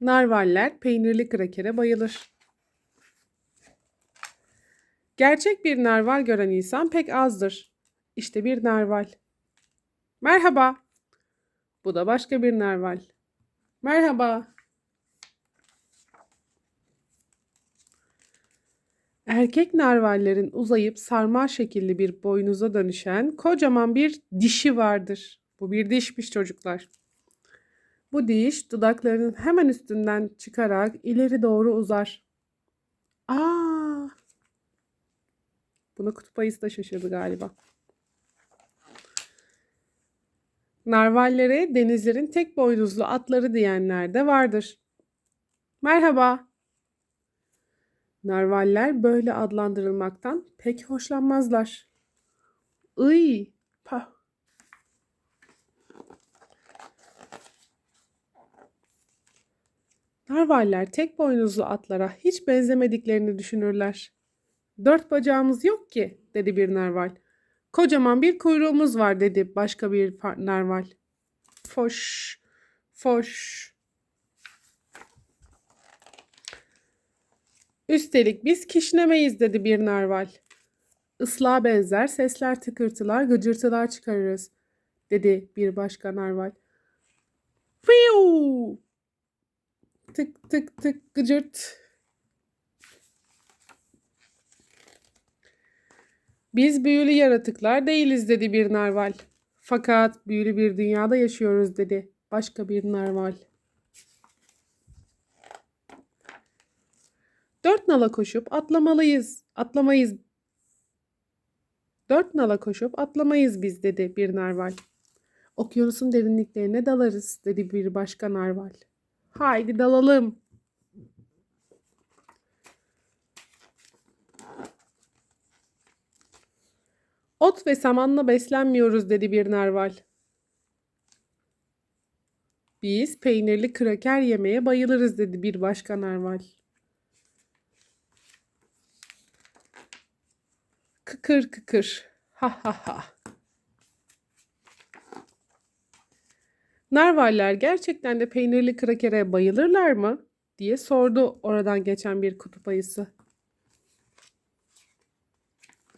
Narvaller peynirli krakere bayılır. Gerçek bir narval gören insan pek azdır. İşte bir narval. Merhaba. Bu da başka bir narval. Merhaba. Erkek narvallerin uzayıp sarmal şekilli bir boynuza dönüşen kocaman bir dişi vardır. Bu bir dişmiş çocuklar. Bu diş dudaklarının hemen üstünden çıkarak ileri doğru uzar. Aa! Buna kutup ayısı da şaşırdı galiba. Narvallere denizlerin tek boynuzlu atları diyenler de vardır. Merhaba. Narvaller böyle adlandırılmaktan pek hoşlanmazlar. Iy, Narvaller tek boynuzlu atlara hiç benzemediklerini düşünürler. Dört bacağımız yok ki, dedi bir narval. Kocaman bir kuyruğumuz var, dedi başka bir narval. Foş, foş. Üstelik biz kişnemeyiz, dedi bir narval. Islığa benzer sesler, tıkırtılar, gıcırtılar çıkarırız, dedi bir başka narval. Tık tık tık gıcırt. Biz büyülü yaratıklar değiliz dedi bir narval. Fakat büyülü bir dünyada yaşıyoruz dedi başka bir narval. Dört nala koşup atlamalıyız. Atlamayız. Dört nala koşup atlamayız biz dedi bir narval. Okyanusun derinliklerine dalarız dedi bir başka narval. Haydi dalalım. Ot ve samanla beslenmiyoruz dedi bir narval. Biz peynirli kraker yemeye bayılırız dedi bir başka narval. Kıkır kıkır. Ha ha ha. Narvaller gerçekten de peynirli krakere bayılırlar mı? diye sordu oradan geçen bir kutup ayısı.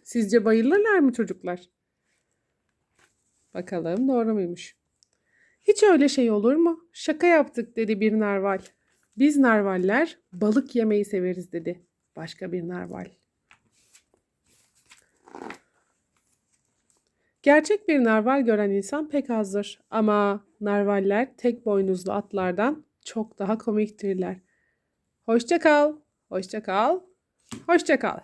Sizce bayılırlar mı çocuklar? Bakalım doğru muymuş? Hiç öyle şey olur mu? Şaka yaptık dedi bir narval. Biz narvaller balık yemeyi severiz dedi başka bir narval. Gerçek bir narval gören insan pek azdır ama narvaller tek boynuzlu atlardan çok daha komiktirler. Hoşça kal, hoşça kal, hoşça kal.